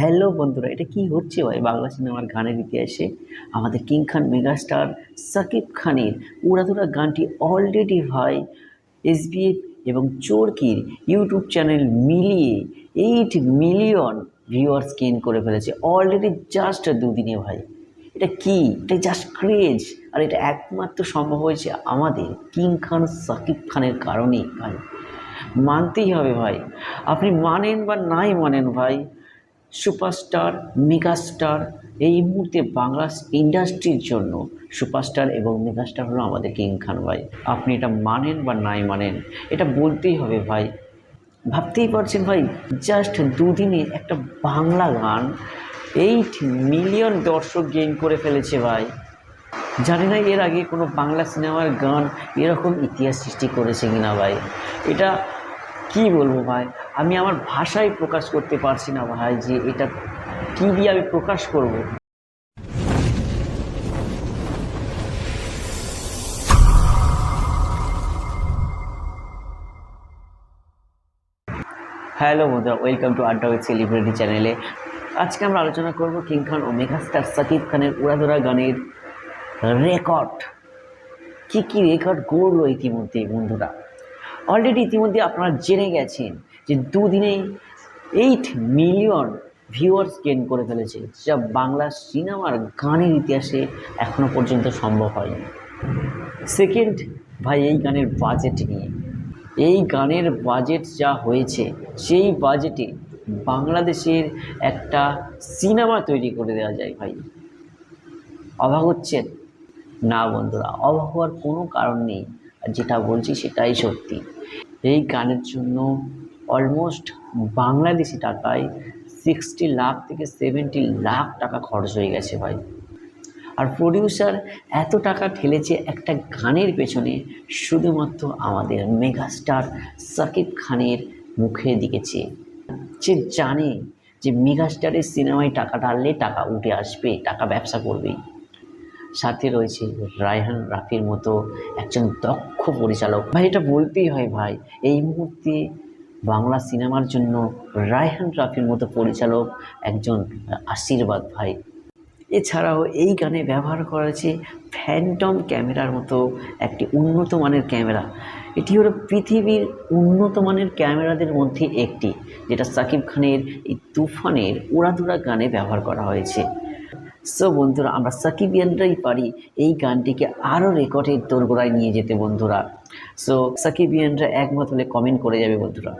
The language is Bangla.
হ্যালো বন্ধুরা, এটা কি হচ্ছে? ভাই বাংলা সিনেমার গানের ইতিহাসে আমাদের কিং খান মেগাস্টার সাকিব খানের উড়াধুরা গানটি অলরেডি ভাই এসবিএফ এবং চোরকির ইউটিউব চ্যানেল মিলিয়ে এইট মিলিয়ন ভিউয়ার্স গেইন করে ফেলেছে অলরেডি জাস্ট দুদিনে ভাই। এটা কি? এটা জাস্ট ক্রেজ আর এটা একমাত্র সম্ভব হয়েছে আমাদের কিং খান সাকিব খানের কারণেই ভাই। মানতেই হবে ভাই। আপনি মানেন বা নাই মানেন ভাই সুপারস্টার, মেগাস্টার, এই মুহূর্তে বাংলা ইন্ডাস্ট্রির জন্য সুপারস্টার এবং মেগাস্টার হলো আমাদের কিং খান ভাই। আপনি এটা মানেন বা নাই মানেন, এটা বলতেই হবে ভাই। ভাবতেই পারছেন ভাই জাস্ট দুদিনে একটা বাংলা গান এইট মিলিয়ন দর্শক গেইন করে ফেলেছে ভাই। জানি না এর আগে কোনো বাংলা সিনেমার গান এরকম ইতিহাস সৃষ্টি করেছে কিনা ভাই। এটা কি বলব ভাই? আমি আমার ভাষায় প্রকাশ করতে পারছি না ভাই, যে এটা কি দিয়ে আমি প্রকাশ করব? হ্যালো বন্ধুরা welcome to Adda with celebrity চ্যানেলে আজকে আমরা আলোচনা করব কিং খান ও মেগাস্টার সাকিব খানের উড়াধরা গানের রেকর্ড কি কি রেকর্ড গড়লো ইতিমধ্যে বন্ধুরা? অলরেডি ইতিমধ্যে আপনারা জেনে গেছেন যে দুদিনেই এইট মিলিয়ন ভিউয়ার্স গেন করে ফেলেছে, যা বাংলা সিনেমার গানের ইতিহাসে এখনও পর্যন্ত সম্ভব হয়নি। সেকেন্ড ভাই, এই গানের বাজেট নিয়ে। এই গানের বাজেট যা হয়েছে, সেই বাজেটে বাংলাদেশের একটা সিনেমা তৈরি করে দেওয়া যায়, ভাই। অবাক হচ্ছেন? না, বন্ধুরা অভাব হওয়ার কোনো কারণ নেই। আর যেটা বলছি সেটাই সত্যি। এই গানের জন্য অলমোস্ট বাংলাদেশি টাকায় সিক্সটি লাখ থেকে সেভেন্টি লাখ টাকা খরচ হয়ে গেছে ভাই। আর প্রডিউসার এত টাকা ঠেলেছে একটা গানের পেছনে শুধুমাত্র আমাদের মেগাস্টার সাকিব খানের মুখের দিকে চেয়ে। সে জানে যে মেগাস্টারের সিনেমায় টাকা ঢাললে টাকা উঠে আসবে, টাকা ব্যবসা করবেই। সাথে রয়েছে রায়হান রাফির মতো একজন দক্ষ পরিচালক। ভাই, এটা বলতেই হয় ভাই, এই মুহূর্তে বাংলা সিনেমার জন্য রায়হান রাফির মতো পরিচালক একজন আশীর্বাদ ভাই। এছাড়াও এই গানে ব্যবহার করা হয়েছে ফ্যান্টম ক্যামেরার মতো একটি উন্নত মানের ক্যামেরা। এটি হলো পৃথিবীর উন্নত মানের ক্যামেরাদের মধ্যে একটি, যেটা সাকিব খানের এই তুফানের উড়াধুরা গানে ব্যবহার করা হয়েছে। সো বন্ধুরা, আমরা সাকিবিয়ানরাই পারি এই গানটিকে আরও রেকর্ডের দোরগোড়ায় নিয়ে যেতে বন্ধুরা। সো সাকিবিয়ানরা একমত হলে কমেন্ট করে যাবে বন্ধুরা।